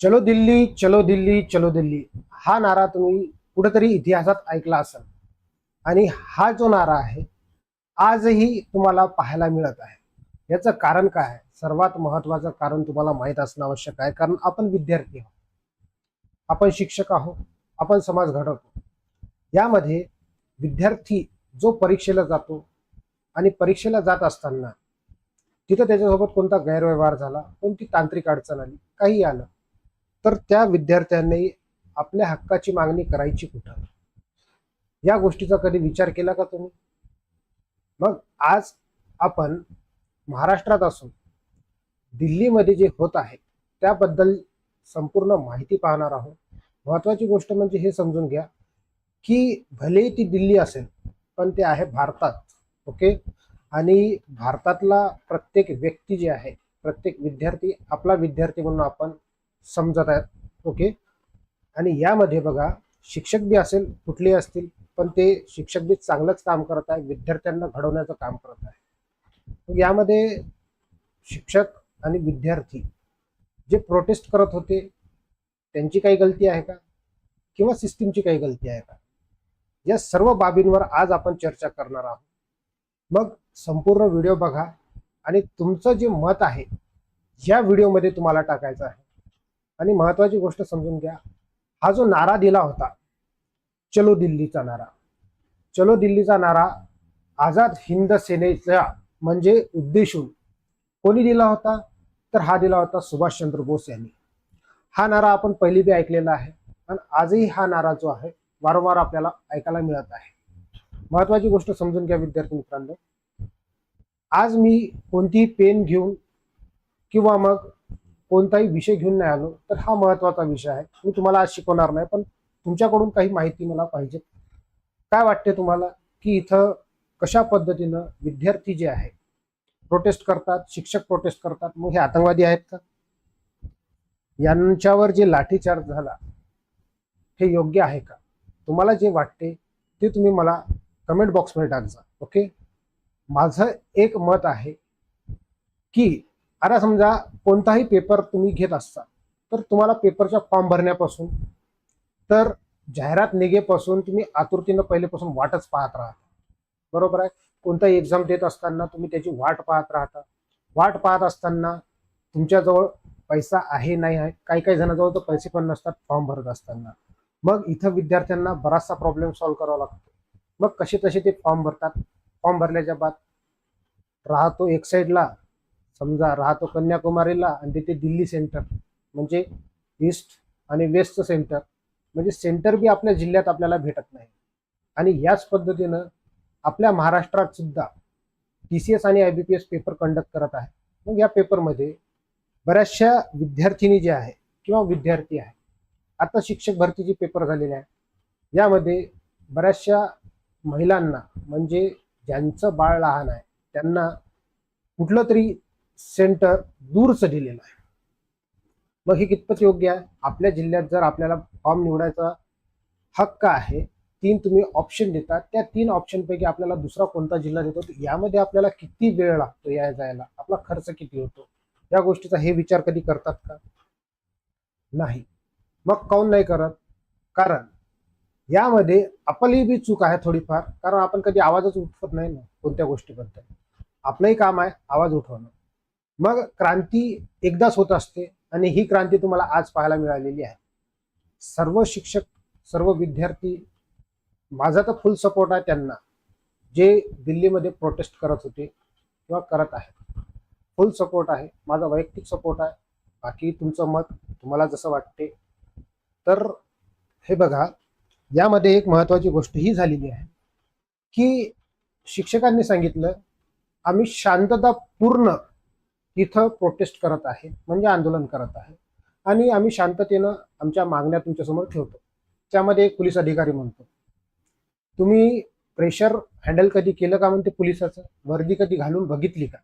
चलो दिल्ली चलो दिल्ली चलो दिल्ली. हा नारा तुम्ही कुठेतरी इतिहासात ऐकला असाल. आणि हा जो नारा आहे आजही तुम्हाला पाहायला मिळत आहे. याचं कारण काय? आहे सर्वात महत्वाचं कारण तुम्हाला माहीत असणं आवश्यक आहे कारण आपण विद्यार्थी आहोत. आपण शिक्षक आहोत आपण समाज घडवतो. यामध्ये विद्यार्थी जो परीक्षेला जातो आणि परीक्षेला जात असताना तिथं त्याच्यासोबत कोणता गैरव्यवहार झाला कोणती तांत्रिक अडचण आली काही आलं. तर त्या विद्यार्थ्यांनी आपल्या हक्काची मागणी करायची कुठं? या गोष्टीचा कधी विचार केला का तुम्ही? मग आज आपण महाराष्ट्रात असून दिल्लीमध्ये जे होत आहे त्याबद्दल संपूर्ण माहिती पाहणार आहोत. महत्वाची गोष्ट म्हणजे हे समजून घ्या की भले ती दिल्ली असेल पण ते आहे भारतात ओके? आणि भारतातला प्रत्येक व्यक्ती जे आहे प्रत्येक विद्यार्थी आपला विद्यार्थी म्हणून आपण समजत आहेत. ओके? आणि यामध्ये बघा शिक्षक बी असेल कुठलेही असतील पण ते शिक्षक बी चांगलंच काम करत आहे विद्यार्थ्यांना घडवण्याचं काम करत आहे. मग यामध्ये शिक्षक आणि विद्यार्थी जे प्रोटेस्ट करत होते त्यांची काही गलती आहे का? किंवा सिस्टीमची काही गलती आहे का? या सर्व बाबींवर आज आपण चर्चा करणार आहोत. मग संपूर्ण व्हिडिओ बघा आणि तुमचं जे मत आहे या व्हिडिओमध्ये तुम्हाला टाकायचं आहे. आणि महत्वाची गोष्ट समजून घ्या. हा जो नारा दिला होता चलो दिल्लीचा नारा. चलो दिल्लीचा नारा आझाद हिंद सेनेचा म्हणजे उद्देशून कोणी दिला होता? तर हा दिला होता सुभाषचंद्र बोस यांनी. हा नारा आपण पहिली बी ऐकलेला आहे. आणि आजही हा नारा जो आहे वारंवार आपल्याला ऐकायला मिळत आहे. महत्वाची गोष्ट समजून घ्या विद्यार्थी मित्रांनो. आज मी कोणतीही पेन घेऊन किंवा मग कोणताही विषय घेऊन नाही आलो तर हा महत्त्वाचा विषय आहे. मी तुम्हाला आज शिकवणार नाही पण तुमच्याकडून काही माहिती मला पाहिजे. काय वाटते तुम्हाला की इथं कशा पद्धतीनं विद्यार्थी जे आहे प्रोटेस्ट करतात शिक्षक प्रोटेस्ट करतात? मग हे आतंकवादी आहेत का? यांच्यावर जे लाठीचार्ज झाला हे योग्य आहे का? तुम्हाला जे वाटते ते तुम्ही मला कमेंट बॉक्समध्ये टाकजा ओके माझं एक मत आहे की आता समजा कोणताही पेपर तुम्ही घेत असता तर तुम्हाला पेपरच्या फॉर्म भरण्यापासून तर जाहिरात निघेपासून तुम्ही आतुरतेनं पहिलेपासून वाटच पाहत राहता. बरोबर आहे? कोणताही एक्झाम देत असताना तुम्ही त्याची वाट पाहत राहता. वाट पाहत असताना तुमच्याजवळ पैसा आहे नाही आहे काही काही जणांजवळ तर पैसे पण नसतात फॉर्म भरत असताना. मग इथं विद्यार्थ्यांना बराचसा प्रॉब्लेम सॉल्व्ह करावा लागतो. मग कसे तसे ते फॉर्म भरतात? फॉर्म भरल्याच्या बाद राहतो एक साईडला समजा राहतो कन्याकुमारीला आणि तिथे दिल्ली सेंटर म्हणजे ईस्ट आणि वेस्टचं सेंटर म्हणजे सेंटर बी आपल्या जिल्ह्यात आपल्याला भेटत नाही. आणि याच पद्धतीनं आपल्या महाराष्ट्रात सुद्धा टी सी एस आणि I B P S paper conduct करत आहे. मग या पेपरमध्ये बऱ्याचशा विद्यार्थिनी जे आहे किंवा विद्यार्थी आहे आता शिक्षक भरतीचे पेपर झालेले आहे. यामध्ये बऱ्याचशा महिलांना म्हणजे ज्यांचं बाळ लहान आहे त्यांना कुठलं तरी सेंटर दूरचं दिलेलं आहे. मग हे कितपत योग्य आहे? आपल्या जिल्ह्यात जर आपल्याला फॉर्म निवडायचा हक्क आहे तीन तुम्ही ऑप्शन देतात त्या तीन ऑप्शनपैकी आपल्याला दुसरा कोणता जिल्हा देतो? यामध्ये आपल्याला किती वेळ लागतो या जायला? आपला खर्च किती होतो? या गोष्टीचा हे विचार कधी करतात का? नाही. मग काऊन नाही करत? कारण यामध्ये आपली बी चूक आहे थोडीफार कारण आपण कधी आवाजच उठवत नाही ना कोणत्या गोष्टीबद्दल. आपलंही काम आहे आवाज उठवणं. मग क्रांती एकदाच होत असते आणि ही क्रांती तुम्हाला आज पाहायला मिळालेली आहे. सर्व शिक्षक सर्व विद्यार्थी माझा तर फुल सपोर्ट आहे त्यांना जे दिल्लीमध्ये प्रोटेस्ट करत होते किंवा करत आहेत. फुल सपोर्ट आहे माझा वैयक्तिक सपोर्ट आहे. बाकी तुमचं मत तुम्हाला जसं वाटते. तर हे बघा यामध्ये एक महत्वाची गोष्ट ही झालेली आहे की शिक्षकांनी सांगितलं आम्ही शांततापूर्ण तिथं प्रोटेस्ट करत आहे म्हणजे आंदोलन करत आहे. आणि आम्ही शांततेनं आमच्या मागण्या तुमच्यासमोर ठेवतो. त्यामध्ये एक पोलीस अधिकारी म्हणतो तुम्ही प्रेशर हँडल कधी केलं का? म्हणते पोलिसाचं. वर्दी कधी घालून बघितली का?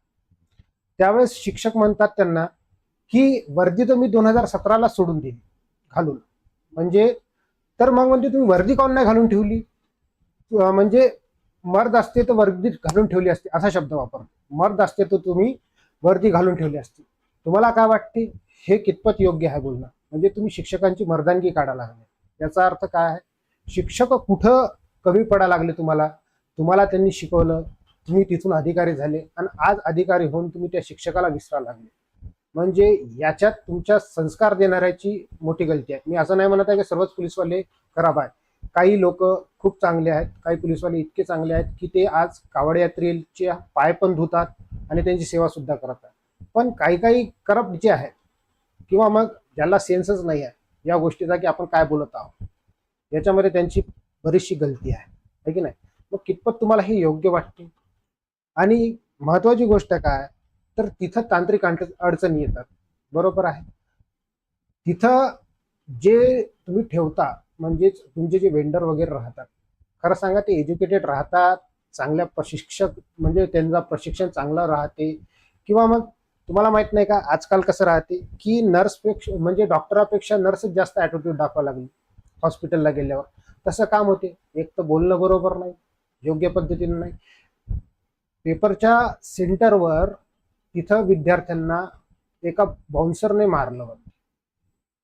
त्यावेळेस शिक्षक म्हणतात त्यांना की वर्दी तर मी दोन हजार सतराला सोडून दिली घालून. म्हणजे तर मग म्हणजे तुम्ही वर्दी काऊन नाही घालून ठेवली? म्हणजे मर्द असते तर वर्दी घालून ठेवली असते असा शब्द वापरतो. मर्द असते तर तुम्ही वर्दी घालून ठेवली असती. तुम्हाला काय वाटते? हे कितपत योग्य आहे बोलणं? म्हणजे तुम्ही शिक्षकांची मर्दानगी काढायला हवी. याचा अर्थ काय आहे? शिक्षक कुठं कमी पडा लागले तुम्हाला? तुम्हाला त्यांनी शिकवलं तुम्ही तिथून अधिकारी झाले आणि आज अधिकारी होऊन तुम्ही त्या शिक्षकाला विसरायला लागले. म्हणजे याच्यात तुमच्या संस्कार देणाऱ्याची मोठी गलती आहे. मी असं नाही म्हणत आहे की सर्वच पोलीसवाले खराब आहेत. काही लोक खूप चांगले आहेत काही पोलीसवाले इतके चांगले आहेत की ते आज कावड यात्रेचे पाय पण धुतात आणि त्यांची सेवा सुद्धा करतात पण काही काही करप्ट जे आहेत किंवा मग ज्याला सेन्सच नाही आहे या गोष्टीचा की आपण काय बोलत आहोत याच्यामध्ये त्यांची बरीचशी गलती आहे. है की नाही? मग कितपत तुम्हाला हे योग्य वाटते? आणि महत्वाची गोष्ट काय? तर तिथं तांत्रिक अडचणी येतात. बरोबर आहे? तिथं जे तुम्ही ठेवता म्हणजेच तुमचे जे वेंडर वगैरे राहतात खरं सांगा ते एज्युकेटेड राहतात चांगल्या प्रशिक्षक म्हणजे त्यांचा प्रशिक्षण चांगलं राहते. किंवा मग तुम्हाला माहीत नाही का आजकाल कसं राहते की नर्सपेक्षा म्हणजे डॉक्टरापेक्षा नर्सच जास्त ॲटिट्यूड दाखवा लागली. हॉस्पिटलला गेल्यावर. तसं काम होते. एक तर बोलणं बरोबर नाही योग्य पद्धतीने नाही. पेपरच्या सेंटरवर तिथं विद्यार्थ्यांना एका बाउन्सरने मारलं होतं.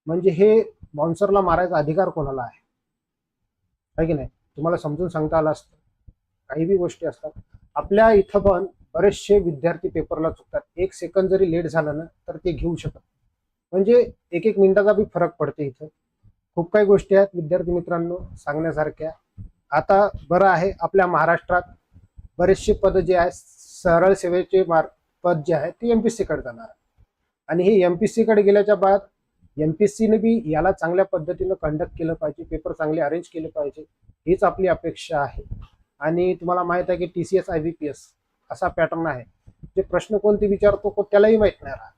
म्हणजे हे बाउन्सरला मारायचा अधिकार कोणाला आहे? की नाही? तुम्हाला समजून सांगता आलं असतं. काही बी गोष्टी असतात. आपल्या इथं पण बरेचसे विद्यार्थी पेपरला चुकतात. एक सेकंद जरी लेट झालं ना तर ते घेऊ शकत म्हणजे एक एक मिनिटाचा बी फरक पडते इथं. खूप काही गोष्टी आहेत विद्यार्थी मित्रांनो सांगण्यासारख्या. आता बरं आहे आपल्या महाराष्ट्रात बरेचसे पद जे आहेत सरळ सेवेचे मार पद जे आहे ते एम पी सीकडे जाणार आहे. आणि हे एम पी सीकडे गेल्याच्या बाद एम पी सीने बी याला चांगल्या पद्धतीनं कंडक्ट केलं पाहिजे पेपर चांगले अरेंज केले पाहिजे हीच आपली अपेक्षा आहे. आणि तुम्हाला माहीत आहे की T C S I B P S असा पॅटर्न आहे. जे प्रश्न कोणते विचारतो को- त्यालाही माहीत नाही राहत.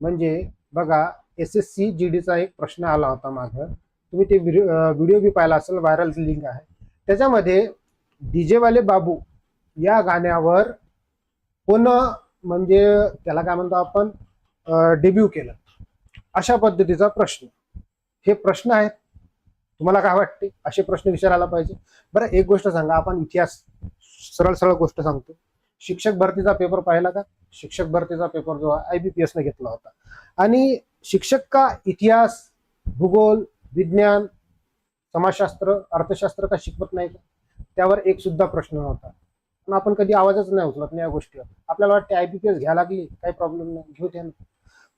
म्हणजे बघा एस एस सी जी डीचा एक प्रश्न आला होता मागं. तुम्ही ते व्हिडिओ बी पाहिला असेल व्हायरल लिंक आहे. त्याच्यामध्ये डीजेवाले बाबू या गाण्यावर कोण म्हणजे त्याला काय म्हणतो आपण डेब्यू केलं. अशा पद्धतीचा प्रश्न. हे प्रश्न आहेत तुम्हाला काय वाटते? असे प्रश्न विचारायला पाहिजे. बरं एक गोष्ट सांगा आपण इतिहास सरळ सरळ गोष्ट सांगतो. शिक्षक भरतीचा पेपर पाहिला का? शिक्षक भरतीचा पेपर जो आय बी पी एसने घेतला होता. आणि शिक्षक का इतिहास भूगोल विज्ञान समाजशास्त्र अर्थशास्त्र का शिकवत नाही का? त्यावर एक सुद्धा प्रश्न नव्हता. पण आपण कधी आवाजच नाही उचलत नाही या गोष्टीवर. आपल्याला वाटते आय बी पी एस घ्यायला लागली काही प्रॉब्लेम नाही घेऊ द्या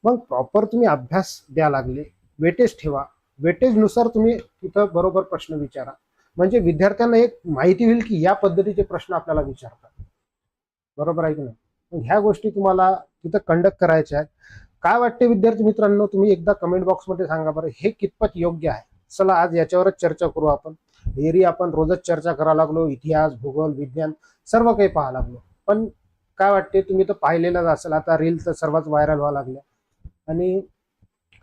मग प्रॉपर तुम्ही अभ्यास द्या लागले वेटेज ठेवा. वेटेजनुसार तुम्ही तिथं बरोबर प्रश्न विचारा. म्हणजे विद्यार्थ्यांना एक माहिती होईल की या पद्धतीचे प्रश्न आपल्याला विचारतात. बरोबर आहे की नाही? ह्या गोष्टी तुम्हाला तिथं कंडक्ट करायच्या आहेत. काय वाटते विद्यार्थी मित्रांनो? तुम्ही एकदा कमेंट बॉक्समध्ये सांगा बरं हे कितपत योग्य आहे? चला आज याच्यावरच चर्चा करू आपण. एरी आपण रोजच चर्चा करायला लागलो. इतिहास भूगोल विज्ञान सर्व काही पाहायला लागलो. पण काय वाटते? तुम्ही तर पाहिलेलंच असेल. आता रील तर सर्वच व्हायरल व्हावं लागल्या. आणि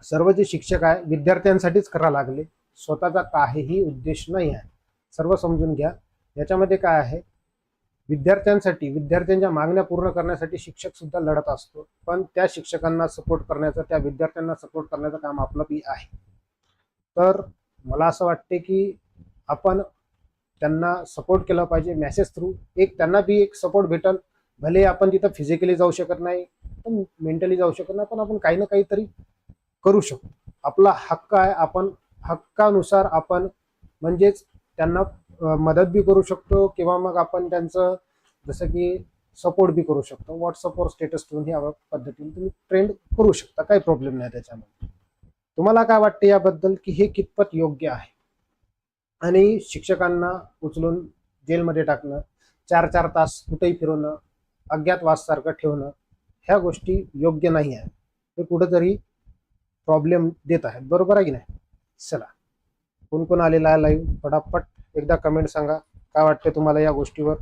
सर्व जे शिक्षक आहे विद्यार्थ्यांसाठीच करा लागले. स्वतःचा काहीही उद्देश नाही आहे. सर्व समजून घ्या. याच्यामध्ये काय आहे? विद्यार्थ्यांसाठी विद्यार्थ्यांच्या मागण्या पूर्ण करण्यासाठी शिक्षक सुद्धा लढत असतो. पण त्या शिक्षकांना सपोर्ट करण्याचं त्या विद्यार्थ्यांना सपोर्ट करण्याचं काम आपलं बी आहे. तर मला असं वाटते की आपण त्यांना सपोर्ट केला पाहिजे मॅसेज थ्रू एक त्यांना बी एक सपोर्ट भेटल. भले आपण तिथं फिजिकली जाऊ शकत नाही पण मेंटली जाऊ शकत नाही पण आपण काही ना काहीतरी करू शकतो आपला हक्क आहे आपण हक्कानुसार आपण म्हणजेच त्यांना मदत बी करू शकतो किंवा मग आपण त्यांचं जसं की सपोर्ट बी करू शकतो. व्हॉट्सअपवर स्टेटस ठेवून ह्या पद्धतीने तुम्ही ट्रेंड करू शकता. काही प्रॉब्लेम नाही त्याच्यामध्ये. तुम्हाला काय वाटते याबद्दल की हे कितपत योग्य आहे? आणि शिक्षकांना उचलून जेलमध्ये टाकणं चार चार तास कुठेही फिरवणं अज्ञातवाससारखं ठेवणं ह्या गोष्टी योग्य नाही आहे हे कुठंतरी प्रॉब्लेम देत आहेत. बरोबर आहे की नाही? चला. कोण कोण आलेला आहे लाईव्ह फटाफट एकदा कमेंट सांगा. काय वाटते तुम्हाला या गोष्टीवर?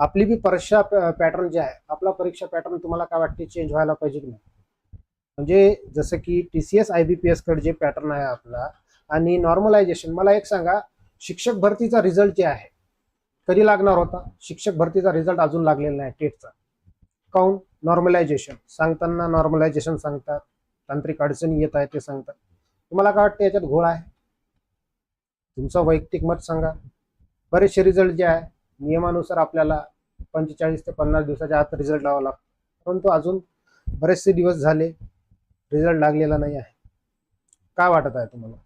आपली बी परीक्षा पॅटर्न जे आहे आपला परीक्षा पॅटर्न तुम्हाला काय वाटते चेंज व्हायला पाहिजे की नाही? म्हणजे जसं की T C S I B P एसकडे जे पॅटर्न आहे आपला आणि नॉर्मलायझेशन मला एक सांगा शिक्षक भरतीचा रिझल्ट जे आहे कधी लागणार होता? शिक्षक भरतीचा रिझल्ट अजून लागलेला नाही टेटचा. काऊन नॉर्मलायझेशन सांगताना नॉर्मलायझेशन सांगतात. तांत्रिक अडचणी येत आहे ते सांगतात. तुम्हाला काय वाटतं याच्यात घोळ आहे? तुमचं वैयक्तिक मत सांगा. बरेचसे रिझल्ट जे आहे नियमानुसार आपल्याला पंचेचाळीस ते पन्नास दिवसाच्या आत रिझल्ट लावा लागतो. परंतु अजून बरेचसे दिवस झाले रिझल्ट लागलेला नाही आहे. काय वाटत आहे तुम्हाला?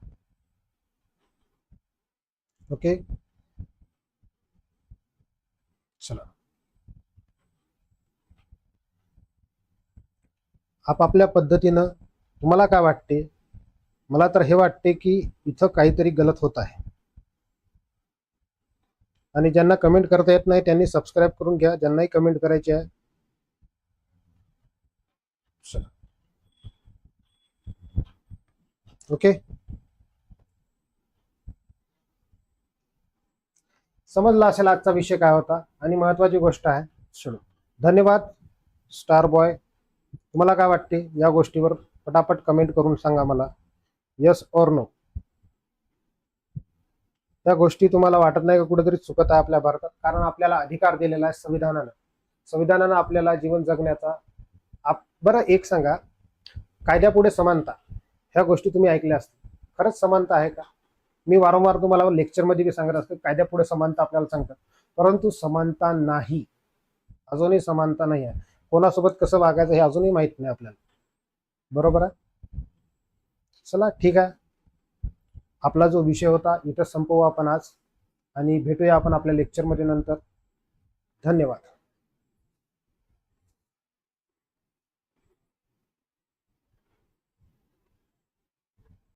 ओके चला. आपापल्या पद्धतीनं तुम्हाला काय वाटते? मला तर हे वाटते की इथं काहीतरी गलत होत आहे. आणि ज्यांना कमेंट करता येत नाही त्यांनी सबस्क्राईब करून घ्या. ज्यांनाही कमेंट करायची आहे. ओके समजला असेल आजचा विषय काय होता. आणि महत्वाची गोष्ट आहे. चलो धन्यवाद स्टार बॉय. तुम्हाला काय वाटते या गोष्टीवर? पटापट कमेंट करून सांगा मला. यस और नो त्या गोष्टी तुम्हाला वाटत नाही का कुठेतरी चुकत आहे आपल्या भारतात? कारण आपल्याला अधिकार दिलेला आहे संविधानानं. संविधानानं आपल्याला जीवन जगण्याचा. आप बरं एक सांगा. कायद्यापुढे समानता. ह्या गोष्टी तुम्ही ऐकल्या असतील. खरंच समानता आहे का? मी वारंवार तुम्हाला लेक्चरमध्ये बी सांगत असतो कायद्यापुढे समानता आपल्याला सांगतात. परंतु समानता नाही. अजूनही समानता नाही आहे. कोणासोबत कसं वागायचं हे अजूनही माहीत नाही आपल्याला. बरोबर आहे? चला ठीक आहे. आपला जो विषय होता इथं संपवू आपण आज. आणि भेटूया आपण आपल्या लेक्चरमध्ये नंतर. धन्यवाद.